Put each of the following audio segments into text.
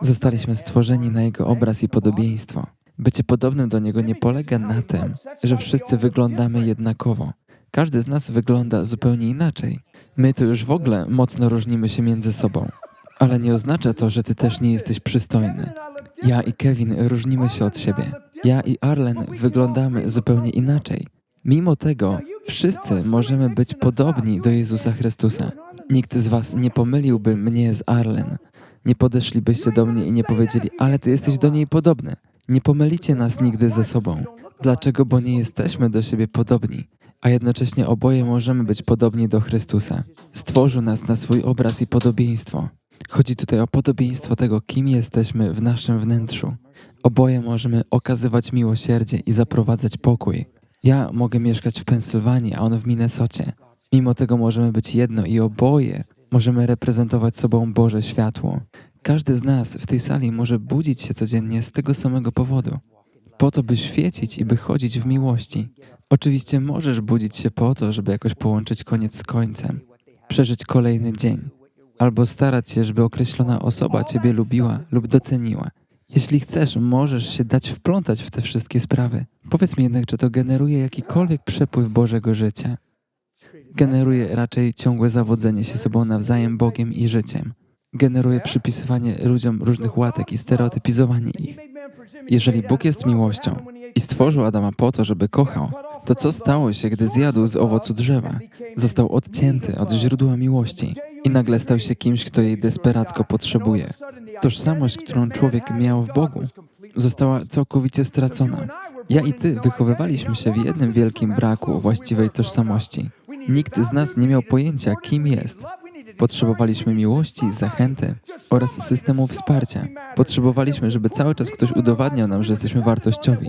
Zostaliśmy stworzeni na Jego obraz i podobieństwo. Bycie podobnym do Niego nie polega na tym, że wszyscy wyglądamy jednakowo. Każdy z nas wygląda zupełnie inaczej. My to już w ogóle mocno różnimy się między sobą. Ale nie oznacza to, że Ty też nie jesteś przystojny. Ja i Kevin różnimy się od siebie. Ja i Arlen wyglądamy zupełnie inaczej. Mimo tego, wszyscy możemy być podobni do Jezusa Chrystusa. Nikt z Was nie pomyliłby mnie z Arlen. Nie podeszlibyście do mnie i nie powiedzieli, ale Ty jesteś do niej podobny. Nie pomylicie nas nigdy ze sobą. Dlaczego? Bo nie jesteśmy do siebie podobni, a jednocześnie oboje możemy być podobni do Chrystusa. Stworzył nas na swój obraz i podobieństwo. Chodzi tutaj o podobieństwo tego, kim jesteśmy w naszym wnętrzu. Oboje możemy okazywać miłosierdzie i zaprowadzać pokój. Ja mogę mieszkać w Pensylwanii, a on w Minnesocie. Mimo tego możemy być jedno i oboje możemy reprezentować sobą Boże światło. Każdy z nas w tej sali może budzić się codziennie z tego samego powodu. Po to, by świecić i by chodzić w miłości. Oczywiście możesz budzić się po to, żeby jakoś połączyć koniec z końcem, przeżyć kolejny dzień, albo starać się, żeby określona osoba Ciebie lubiła lub doceniła. Jeśli chcesz, możesz się dać wplątać w te wszystkie sprawy. Powiedz mi jednak, czy to generuje jakikolwiek przepływ Bożego życia. Generuje raczej ciągłe zawodzenie się sobą nawzajem Bogiem i życiem. Generuje przypisywanie ludziom różnych łatek i stereotypizowanie ich. Jeżeli Bóg jest miłością i stworzył Adama po to, żeby kochał, to co stało się, gdy zjadł z owocu drzewa? Został odcięty od źródła miłości i nagle stał się kimś, kto jej desperacko potrzebuje. Tożsamość, którą człowiek miał w Bogu, została całkowicie stracona. Ja i ty wychowywaliśmy się w jednym wielkim braku właściwej tożsamości. Nikt z nas nie miał pojęcia, kim jest. Potrzebowaliśmy miłości, zachęty oraz systemu wsparcia. Potrzebowaliśmy, żeby cały czas ktoś udowadniał nam, że jesteśmy wartościowi.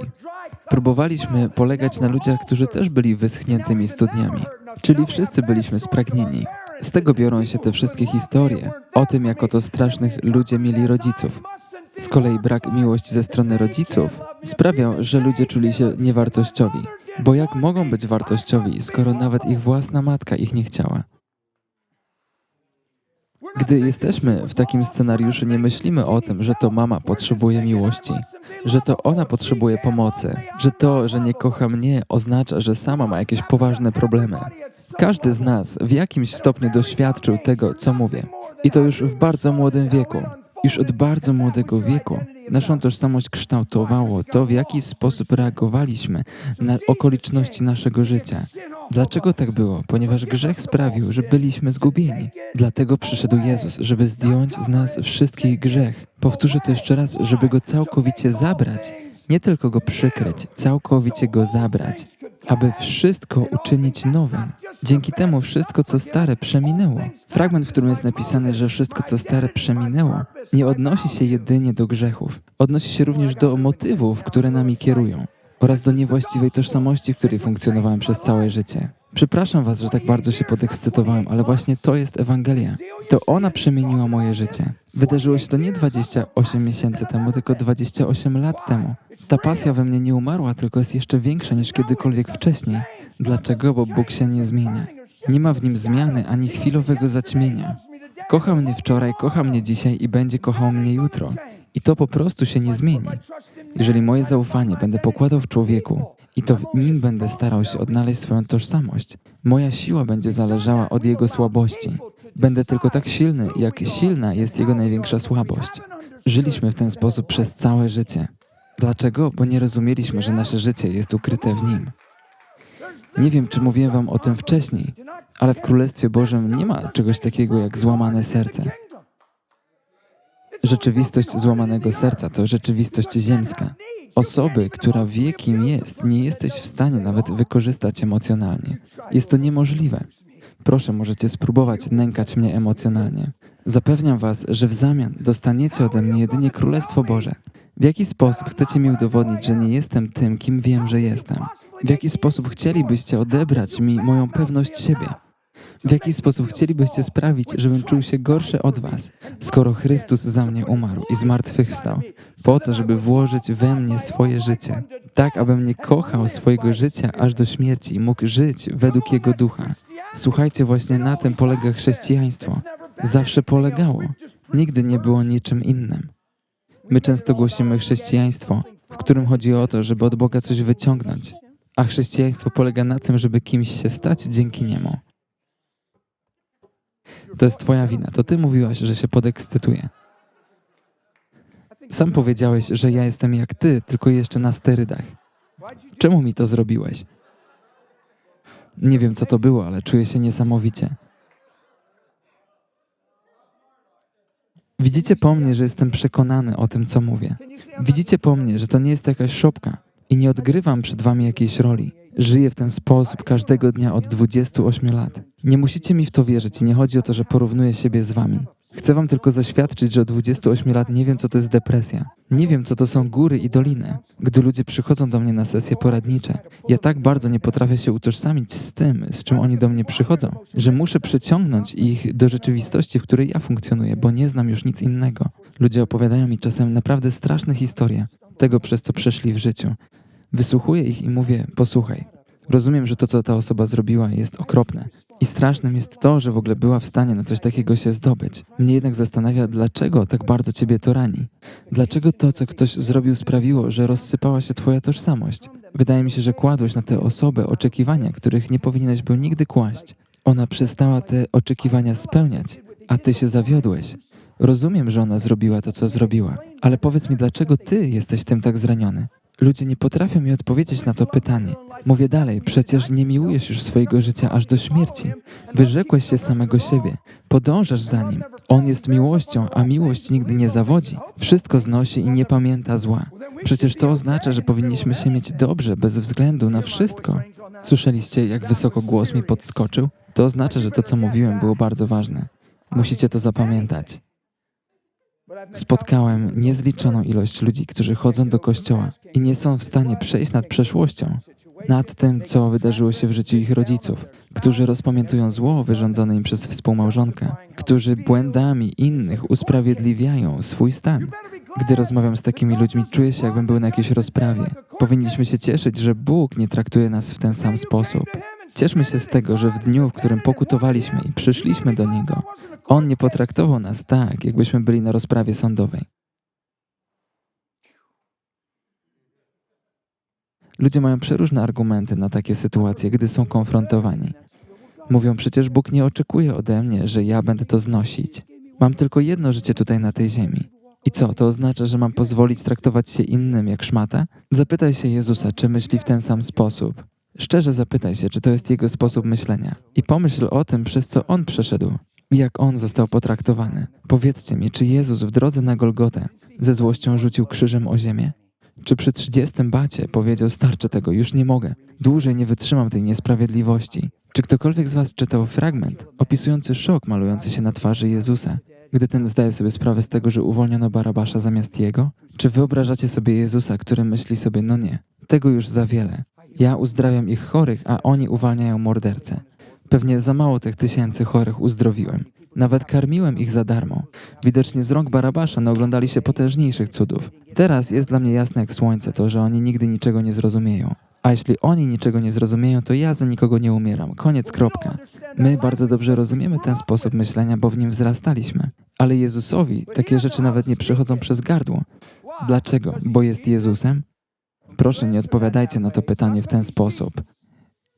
Próbowaliśmy polegać na ludziach, którzy też byli wyschniętymi studniami, czyli wszyscy byliśmy spragnieni. Z tego biorą się te wszystkie historie o tym, jak oto strasznych ludzie mieli rodziców. Z kolei brak miłości ze strony rodziców sprawiał, że ludzie czuli się niewartościowi. Bo jak mogą być wartościowi, skoro nawet ich własna matka ich nie chciała? Gdy jesteśmy w takim scenariuszu, nie myślimy o tym, że to mama potrzebuje miłości, że to ona potrzebuje pomocy, że to, że nie kocha mnie, oznacza, że sama ma jakieś poważne problemy. Każdy z nas w jakimś stopniu doświadczył tego, co mówię. I to już w bardzo młodym wieku. Już od bardzo młodego wieku naszą tożsamość kształtowało to, w jaki sposób reagowaliśmy na okoliczności naszego życia. Dlaczego tak było? Ponieważ grzech sprawił, że byliśmy zgubieni. Dlatego przyszedł Jezus, żeby zdjąć z nas wszystkich grzech. Powtórzę to jeszcze raz, żeby go całkowicie zabrać, nie tylko go przykryć, całkowicie go zabrać, aby wszystko uczynić nowym. Dzięki temu wszystko, co stare, przeminęło. Fragment, w którym jest napisane, że wszystko, co stare, przeminęło, nie odnosi się jedynie do grzechów. Odnosi się również do motywów, które nami kierują oraz do niewłaściwej tożsamości, w której funkcjonowałem przez całe życie. Przepraszam Was, że tak bardzo się podekscytowałem, ale właśnie to jest Ewangelia. To ona przemieniła moje życie. Wydarzyło się to nie 28 miesięcy temu, tylko 28 lat temu. Ta pasja we mnie nie umarła, tylko jest jeszcze większa niż kiedykolwiek wcześniej. Dlaczego? Bo Bóg się nie zmienia. Nie ma w nim zmiany ani chwilowego zaćmienia. Kocha mnie wczoraj, kocha mnie dzisiaj i będzie kochał mnie jutro. I to po prostu się nie zmieni. Jeżeli moje zaufanie będę pokładał w człowieku i to w nim będę starał się odnaleźć swoją tożsamość, moja siła będzie zależała od jego słabości. Będę tylko tak silny, jak silna jest jego największa słabość. Żyliśmy w ten sposób przez całe życie. Dlaczego? Bo nie rozumieliśmy, że nasze życie jest ukryte w nim. Nie wiem, czy mówiłem Wam o tym wcześniej, ale w Królestwie Bożym nie ma czegoś takiego jak złamane serce. Rzeczywistość złamanego serca to rzeczywistość ziemska. Osoby, która wie, kim jest, nie jesteś w stanie nawet wykorzystać emocjonalnie. Jest to niemożliwe. Proszę, możecie spróbować nękać mnie emocjonalnie. Zapewniam Was, że w zamian dostaniecie ode mnie jedynie Królestwo Boże. W jaki sposób chcecie mi udowodnić, że nie jestem tym, kim wiem, że jestem? W jaki sposób chcielibyście odebrać mi moją pewność siebie? W jaki sposób chcielibyście sprawić, żebym czuł się gorszy od Was, skoro Chrystus za mnie umarł i zmartwychwstał, po to, żeby włożyć we mnie swoje życie, tak abym nie kochał swojego życia aż do śmierci i mógł żyć według Jego ducha. Słuchajcie, właśnie na tym polega chrześcijaństwo. Zawsze polegało. Nigdy nie było niczym innym. My często głosimy chrześcijaństwo, w którym chodzi o to, żeby od Boga coś wyciągnąć, a chrześcijaństwo polega na tym, żeby kimś się stać dzięki niemu. To jest Twoja wina. To Ty mówiłaś, że się podekscytuję. Sam powiedziałeś, że ja jestem jak Ty, tylko jeszcze na sterydach. Czemu mi to zrobiłeś? Nie wiem, co to było, ale czuję się niesamowicie. Widzicie po mnie, że jestem przekonany o tym, co mówię. Widzicie po mnie, że to nie jest jakaś szopka i nie odgrywam przed wami jakiejś roli. Żyję w ten sposób każdego dnia od 28 lat. Nie musicie mi w to wierzyć i nie chodzi o to, że porównuję siebie z wami. Chcę wam tylko zaświadczyć, że od 28 lat nie wiem, co to jest depresja. Nie wiem, co to są góry i doliny. Gdy ludzie przychodzą do mnie na sesje poradnicze, ja tak bardzo nie potrafię się utożsamić z tym, z czym oni do mnie przychodzą, że muszę przyciągnąć ich do rzeczywistości, w której ja funkcjonuję, bo nie znam już nic innego. Ludzie opowiadają mi czasem naprawdę straszne historie tego, przez co przeszli w życiu. Wysłuchuję ich i mówię: Posłuchaj, rozumiem, że to, co ta osoba zrobiła, jest okropne. I strasznym jest to, że w ogóle była w stanie na coś takiego się zdobyć. Mnie jednak zastanawia, dlaczego tak bardzo ciebie to rani. Dlaczego to, co ktoś zrobił, sprawiło, że rozsypała się twoja tożsamość? Wydaje mi się, że kładłeś na tę osobę oczekiwania, których nie powinieneś był nigdy kłaść. Ona przestała te oczekiwania spełniać, a ty się zawiodłeś. Rozumiem, że ona zrobiła to, co zrobiła, ale powiedz mi, dlaczego ty jesteś tym tak zraniony? Ludzie nie potrafią mi odpowiedzieć na to pytanie. Mówię dalej, przecież nie miłujesz już swojego życia aż do śmierci. Wyrzekłeś się samego siebie, podążasz za nim. On jest miłością, a miłość nigdy nie zawodzi. Wszystko znosi i nie pamięta zła. Przecież to oznacza, że powinniśmy się mieć dobrze bez względu na wszystko. Słyszeliście, jak wysoko głos mi podskoczył? To oznacza, że to, co mówiłem, było bardzo ważne. Musicie to zapamiętać. Spotkałem niezliczoną ilość ludzi, którzy chodzą do kościoła i nie są w stanie przejść nad przeszłością, nad tym, co wydarzyło się w życiu ich rodziców, którzy rozpamiętują zło wyrządzone im przez współmałżonkę, którzy błędami innych usprawiedliwiają swój stan. Gdy rozmawiam z takimi ludźmi, czuję się, jakbym był na jakiejś rozprawie. Powinniśmy się cieszyć, że Bóg nie traktuje nas w ten sam sposób. Cieszmy się z tego, że w dniu, w którym pokutowaliśmy i przyszliśmy do Niego, On nie potraktował nas tak, jakbyśmy byli na rozprawie sądowej. Ludzie mają przeróżne argumenty na takie sytuacje, gdy są konfrontowani. Mówią przecież Bóg nie oczekuje ode mnie, że ja będę to znosić. Mam tylko jedno życie tutaj na tej ziemi. I co, to oznacza, że mam pozwolić traktować się innym jak szmata? Zapytaj się Jezusa, czy myśli w ten sam sposób. Szczerze zapytaj się, czy to jest jego sposób myślenia. I pomyśl o tym, przez co on przeszedł. I jak on został potraktowany. Powiedzcie mi, czy Jezus w drodze na Golgotę ze złością rzucił krzyżem o ziemię? Czy przy trzydziestym bacie powiedział, starczy tego, już nie mogę, dłużej nie wytrzymam tej niesprawiedliwości? Czy ktokolwiek z Was czytał fragment opisujący szok malujący się na twarzy Jezusa, gdy ten zdaje sobie sprawę z tego, że uwolniono Barabasza zamiast jego? Czy wyobrażacie sobie Jezusa, który myśli sobie, no nie, tego już za wiele. Ja uzdrawiam ich chorych, a oni uwalniają mordercę. Pewnie za mało tych tysięcy chorych uzdrowiłem. Nawet karmiłem ich za darmo. Widocznie z rąk Barabasza naoglądali się potężniejszych cudów. Teraz jest dla mnie jasne jak słońce to, że oni nigdy niczego nie zrozumieją. A jeśli oni niczego nie zrozumieją, to ja za nikogo nie umieram. Koniec, kropka. My bardzo dobrze rozumiemy ten sposób myślenia, bo w nim wzrastaliśmy. Ale Jezusowi takie rzeczy nawet nie przechodzą przez gardło. Dlaczego? Bo jest Jezusem? Proszę, nie odpowiadajcie na to pytanie w ten sposób.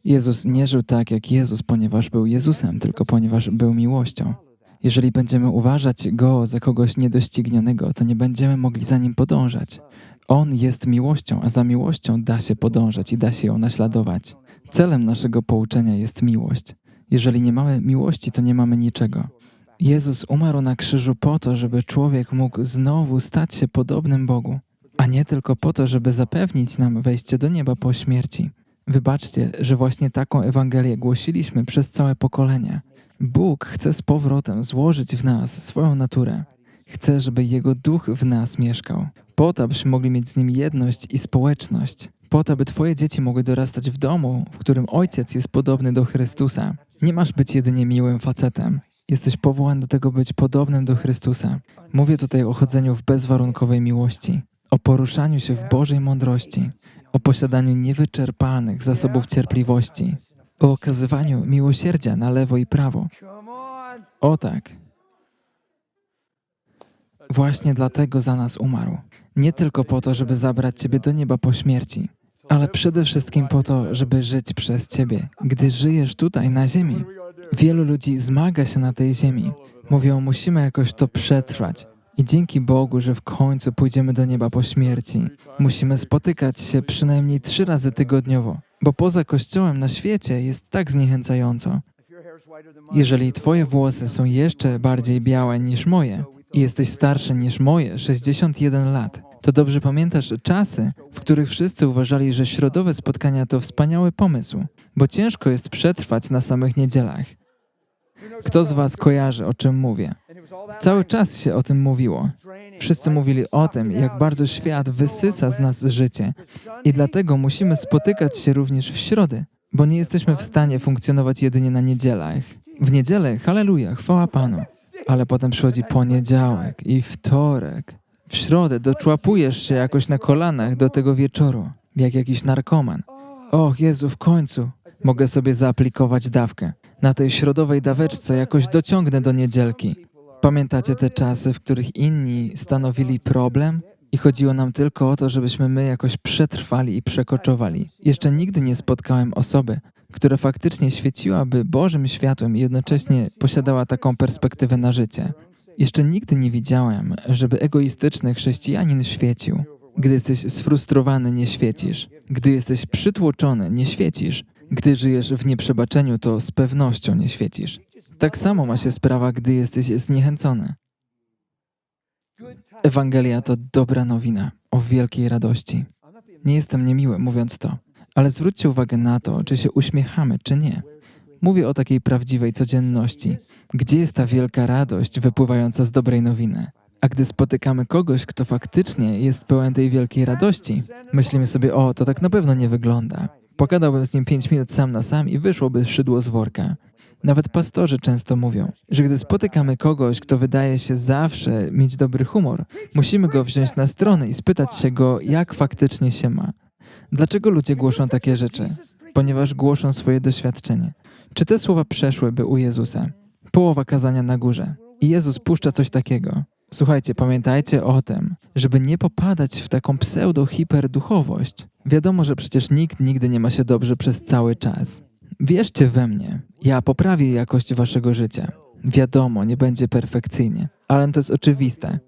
Jezus nie żył tak jak Jezus, ponieważ był Jezusem, tylko ponieważ był miłością. Jeżeli będziemy uważać Go za kogoś niedoścignionego, to nie będziemy mogli za Nim podążać. On jest miłością, a za miłością da się podążać i da się ją naśladować. Celem naszego pouczenia jest miłość. Jeżeli nie mamy miłości, to nie mamy niczego. Jezus umarł na krzyżu po to, żeby człowiek mógł znowu stać się podobnym Bogu, a nie tylko po to, żeby zapewnić nam wejście do nieba po śmierci. Wybaczcie, że właśnie taką Ewangelię głosiliśmy przez całe pokolenia. Bóg chce z powrotem złożyć w nas swoją naturę. Chce, żeby Jego duch w nas mieszkał. Po to, abyśmy mogli mieć z Nim jedność i społeczność. Po to, aby Twoje dzieci mogły dorastać w domu, w którym Ojciec jest podobny do Chrystusa. Nie masz być jedynie miłym facetem. Jesteś powołany do tego być podobnym do Chrystusa. Mówię tutaj o chodzeniu w bezwarunkowej miłości, o poruszaniu się w Bożej mądrości, o posiadaniu niewyczerpalnych zasobów cierpliwości, o okazywaniu miłosierdzia na lewo i prawo. O tak. Właśnie dlatego za nas umarł. Nie tylko po to, żeby zabrać Ciebie do nieba po śmierci, ale przede wszystkim po to, żeby żyć przez Ciebie, gdy żyjesz tutaj na ziemi. Wielu ludzi zmaga się na tej ziemi. Mówią, musimy jakoś to przetrwać. I dzięki Bogu, że w końcu pójdziemy do nieba po śmierci, musimy spotykać się przynajmniej trzy razy tygodniowo, bo poza kościołem na świecie jest tak zniechęcająco. Jeżeli Twoje włosy są jeszcze bardziej białe niż moje i jesteś starszy niż moje, 61 lat, to dobrze pamiętasz czasy, w których wszyscy uważali, że środowe spotkania to wspaniały pomysł, bo ciężko jest przetrwać na samych niedzielach. Kto z Was kojarzy, o czym mówię? Cały czas się o tym mówiło. Wszyscy mówili o tym, jak bardzo świat wysysa z nas życie i dlatego musimy spotykać się również w środę, bo nie jesteśmy w stanie funkcjonować jedynie na niedzielach. W niedzielę, halleluja, chwała Panu. Ale potem przychodzi poniedziałek i wtorek. W środę doczłapujesz się jakoś na kolanach do tego wieczoru, jak jakiś narkoman. Och Jezu, w końcu mogę sobie zaaplikować dawkę. Na tej środowej daweczce jakoś dociągnę do niedzielki. Pamiętacie te czasy, w których inni stanowili problem i chodziło nam tylko o to, żebyśmy my jakoś przetrwali i przekoczowali. Jeszcze nigdy nie spotkałem osoby, która faktycznie świeciłaby Bożym światłem i jednocześnie posiadała taką perspektywę na życie. Jeszcze nigdy nie widziałem, żeby egoistyczny chrześcijanin świecił. Gdy jesteś sfrustrowany, nie świecisz. Gdy jesteś przytłoczony, nie świecisz. Gdy żyjesz w nieprzebaczeniu, to z pewnością nie świecisz. Tak samo ma się sprawa, gdy jesteś zniechęcony. Ewangelia to dobra nowina o wielkiej radości. Nie jestem niemiły mówiąc to, ale zwróćcie uwagę na to, czy się uśmiechamy, czy nie. Mówię o takiej prawdziwej codzienności. Gdzie jest ta wielka radość wypływająca z dobrej nowiny? A gdy spotykamy kogoś, kto faktycznie jest pełen tej wielkiej radości, myślimy sobie, o, to tak na pewno nie wygląda. Pogadałbym z nim pięć minut sam na sam i wyszłoby szydło z worka. Nawet pastorzy często mówią, że gdy spotykamy kogoś, kto wydaje się zawsze mieć dobry humor, musimy go wziąć na stronę i spytać się go, jak faktycznie się ma. Dlaczego ludzie głoszą takie rzeczy? Ponieważ głoszą swoje doświadczenie. Czy te słowa przeszłyby u Jezusa? Połowa kazania na górze. I Jezus puszcza coś takiego. Słuchajcie, pamiętajcie o tym, żeby nie popadać w taką pseudo-hiperduchowość. Wiadomo, że przecież nikt nigdy nie ma się dobrze przez cały czas. Wierzcie we mnie, ja poprawię jakość waszego życia. Wiadomo, nie będzie perfekcyjnie, ale to jest oczywiste.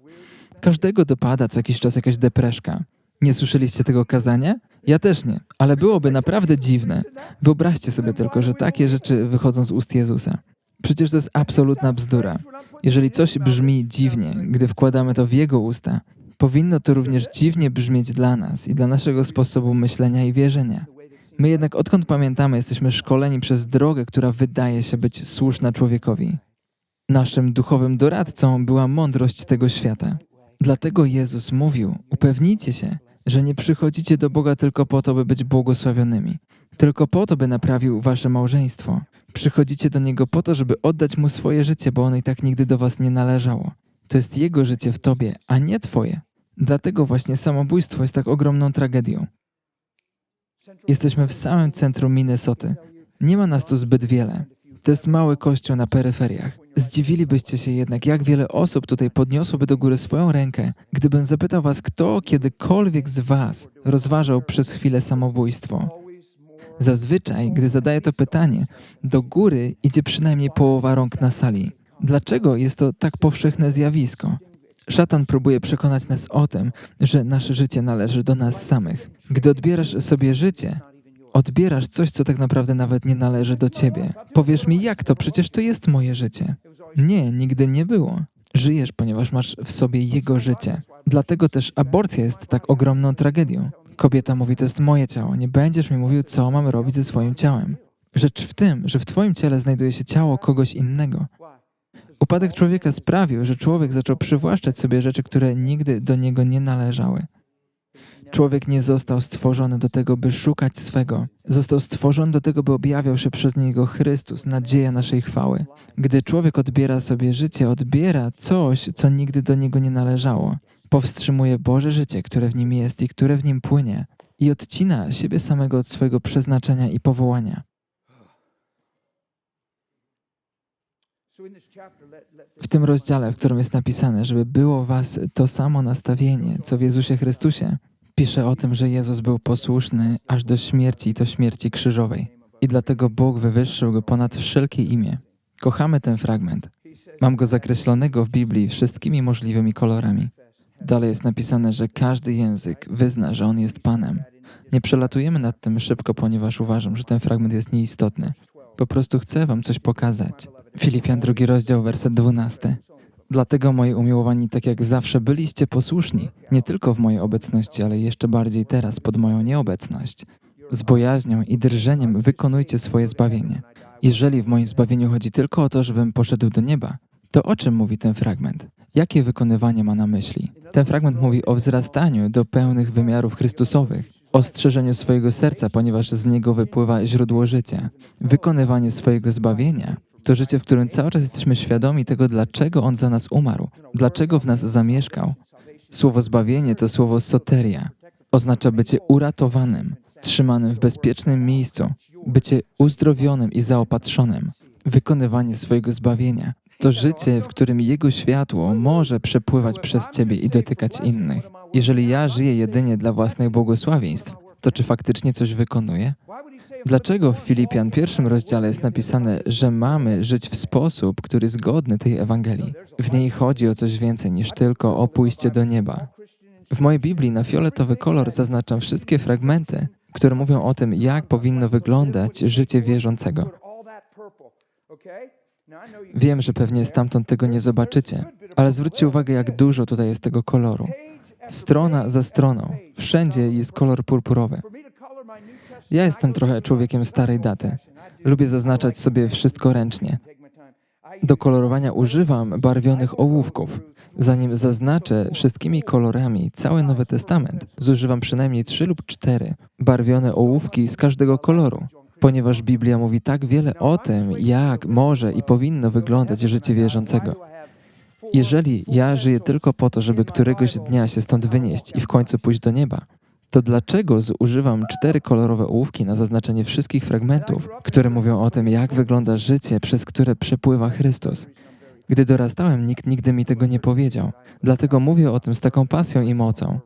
Każdego dopada co jakiś czas jakaś depreszka. Nie słyszeliście tego kazania? Ja też nie, ale byłoby naprawdę dziwne. Wyobraźcie sobie tylko, że takie rzeczy wychodzą z ust Jezusa. Przecież to jest absolutna bzdura. Jeżeli coś brzmi dziwnie, gdy wkładamy to w Jego usta, powinno to również dziwnie brzmieć dla nas i dla naszego sposobu myślenia i wierzenia. My jednak odkąd pamiętamy, jesteśmy szkoleni przez drogę, która wydaje się być słuszna człowiekowi. Naszym duchowym doradcą była mądrość tego świata. Dlatego Jezus mówił: Upewnijcie się, że nie przychodzicie do Boga tylko po to, by być błogosławionymi, tylko po to, by naprawił wasze małżeństwo. Przychodzicie do Niego po to, żeby oddać Mu swoje życie, bo ono i tak nigdy do was nie należało. To jest Jego życie w tobie, a nie Twoje. Dlatego właśnie samobójstwo jest tak ogromną tragedią. Jesteśmy w samym centrum Minnesoty. Nie ma nas tu zbyt wiele. To jest mały kościół na peryferiach. Zdziwilibyście się jednak, jak wiele osób tutaj podniosłoby do góry swoją rękę, gdybym zapytał was, kto kiedykolwiek z was rozważał przez chwilę samobójstwo. Zazwyczaj, gdy zadaję to pytanie, do góry idzie przynajmniej połowa rąk na sali. Dlaczego jest to tak powszechne zjawisko? Szatan próbuje przekonać nas o tym, że nasze życie należy do nas samych. Gdy odbierasz sobie życie, odbierasz coś, co tak naprawdę nawet nie należy do ciebie. Powiesz mi, jak to? Przecież to jest moje życie. Nie, nigdy nie było. Żyjesz, ponieważ masz w sobie jego życie. Dlatego też aborcja jest tak ogromną tragedią. Kobieta mówi, to jest moje ciało, nie będziesz mi mówił, co mam robić ze swoim ciałem. Rzecz w tym, że w twoim ciele znajduje się ciało kogoś innego. Upadek człowieka sprawił, że człowiek zaczął przywłaszczać sobie rzeczy, które nigdy do niego nie należały. Człowiek nie został stworzony do tego, by szukać swego. Został stworzony do tego, by objawiał się przez niego Chrystus, nadzieja naszej chwały. Gdy człowiek odbiera sobie życie, odbiera coś, co nigdy do niego nie należało. Powstrzymuje Boże życie, które w nim jest i które w nim płynie, i odcina siebie samego od swojego przeznaczenia i powołania. W tym rozdziale, w którym jest napisane, żeby było was to samo nastawienie, co w Jezusie Chrystusie, pisze o tym, że Jezus był posłuszny aż do śmierci i to śmierci krzyżowej. I dlatego Bóg wywyższył go ponad wszelkie imię. Kochamy ten fragment. Mam go zakreślonego w Biblii wszystkimi możliwymi kolorami. Dalej jest napisane, że każdy język wyzna, że On jest Panem. Nie przelatujemy nad tym szybko, ponieważ uważam, że ten fragment jest nieistotny. Po prostu chcę Wam coś pokazać. Filipian, drugi rozdział, werset 12. Dlatego, moi umiłowani, tak jak zawsze byliście posłuszni, nie tylko w mojej obecności, ale jeszcze bardziej teraz, pod moją nieobecność. Z bojaźnią i drżeniem wykonujcie swoje zbawienie. Jeżeli w moim zbawieniu chodzi tylko o to, żebym poszedł do nieba, to o czym mówi ten fragment? Jakie wykonywanie ma na myśli? Ten fragment mówi o wzrastaniu do pełnych wymiarów Chrystusowych, o strzeżeniu swojego serca, ponieważ z niego wypływa źródło życia. Wykonywanie swojego zbawienia to życie, w którym cały czas jesteśmy świadomi tego, dlaczego On za nas umarł, dlaczego w nas zamieszkał. Słowo zbawienie to słowo soteria. Oznacza bycie uratowanym, trzymanym w bezpiecznym miejscu, bycie uzdrowionym i zaopatrzonym. Wykonywanie swojego zbawienia to życie, w którym Jego światło może przepływać przez Ciebie i dotykać innych. Jeżeli ja żyję jedynie dla własnych błogosławieństw, to czy faktycznie coś wykonuję? Dlaczego w Filipian pierwszym rozdziale jest napisane, że mamy żyć w sposób, który jest godny tej Ewangelii? W niej chodzi o coś więcej niż tylko o pójście do nieba. W mojej Biblii na fioletowy kolor zaznaczam wszystkie fragmenty, które mówią o tym, jak powinno wyglądać życie wierzącego. Wiem, że pewnie stamtąd tego nie zobaczycie, ale zwróćcie uwagę, jak dużo tutaj jest tego koloru. Strona za stroną, wszędzie jest kolor purpurowy. Ja jestem trochę człowiekiem starej daty. Lubię zaznaczać sobie wszystko ręcznie. Do kolorowania używam barwionych ołówków. Zanim zaznaczę wszystkimi kolorami cały Nowy Testament, zużywam przynajmniej trzy lub cztery barwione ołówki z każdego koloru, ponieważ Biblia mówi tak wiele o tym, jak może i powinno wyglądać życie wierzącego. Jeżeli ja żyję tylko po to, żeby któregoś dnia się stąd wynieść i w końcu pójść do nieba, to dlaczego zużywam cztery kolorowe ołówki na zaznaczenie wszystkich fragmentów, które mówią o tym, jak wygląda życie, przez które przepływa Chrystus? Gdy dorastałem, nikt nigdy mi tego nie powiedział, dlatego mówię o tym z taką pasją i mocą.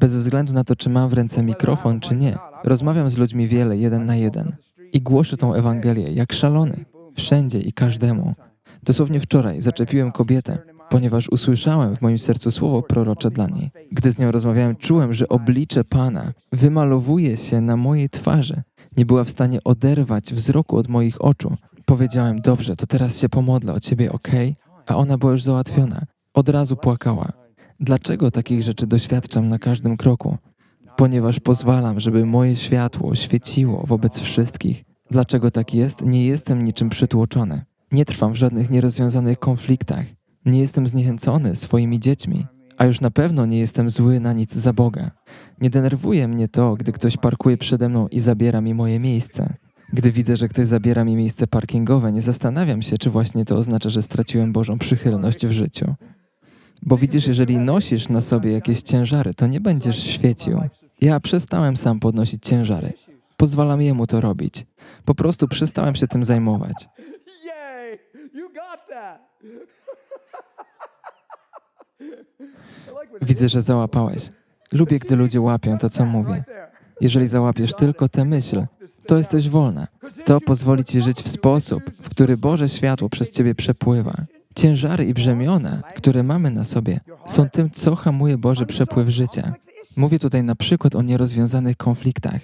Bez względu na to, czy mam w ręce mikrofon, czy nie, rozmawiam z ludźmi wiele, jeden na jeden i głoszę tą Ewangelię jak szalony, wszędzie i każdemu. Dosłownie wczoraj zaczepiłem kobietę, ponieważ usłyszałem w moim sercu słowo prorocze dla niej. Gdy z nią rozmawiałem, czułem, że oblicze Pana wymalowuje się na mojej twarzy. Nie była w stanie oderwać wzroku od moich oczu. Powiedziałem, dobrze, to teraz się pomodlę o ciebie, ok? A ona była już załatwiona. Od razu płakała. Dlaczego takich rzeczy doświadczam na każdym kroku? Ponieważ pozwalam, żeby moje światło świeciło wobec wszystkich. Dlaczego tak jest? Nie jestem niczym przytłoczony. Nie trwam w żadnych nierozwiązanych konfliktach. Nie jestem zniechęcony swoimi dziećmi, a już na pewno nie jestem zły na nic za Boga. Nie denerwuje mnie to, gdy ktoś parkuje przede mną i zabiera mi moje miejsce. Gdy widzę, że ktoś zabiera mi miejsce parkingowe, nie zastanawiam się, czy właśnie to oznacza, że straciłem Bożą przychylność w życiu. Bo widzisz, jeżeli nosisz na sobie jakieś ciężary, to nie będziesz świecił. Ja przestałem sam podnosić ciężary. Pozwalam jemu to robić. Po prostu przestałem się tym zajmować. Yay! You got that! Widzę, że załapałeś. Lubię, gdy ludzie łapią to, co mówię. Jeżeli załapiesz tylko tę myśl, to jesteś wolna. To pozwoli ci żyć w sposób, w który Boże światło przez ciebie przepływa. Ciężary i brzemiona, które mamy na sobie, są tym, co hamuje Boży przepływ życia. Mówię tutaj na przykład o nierozwiązanych konfliktach.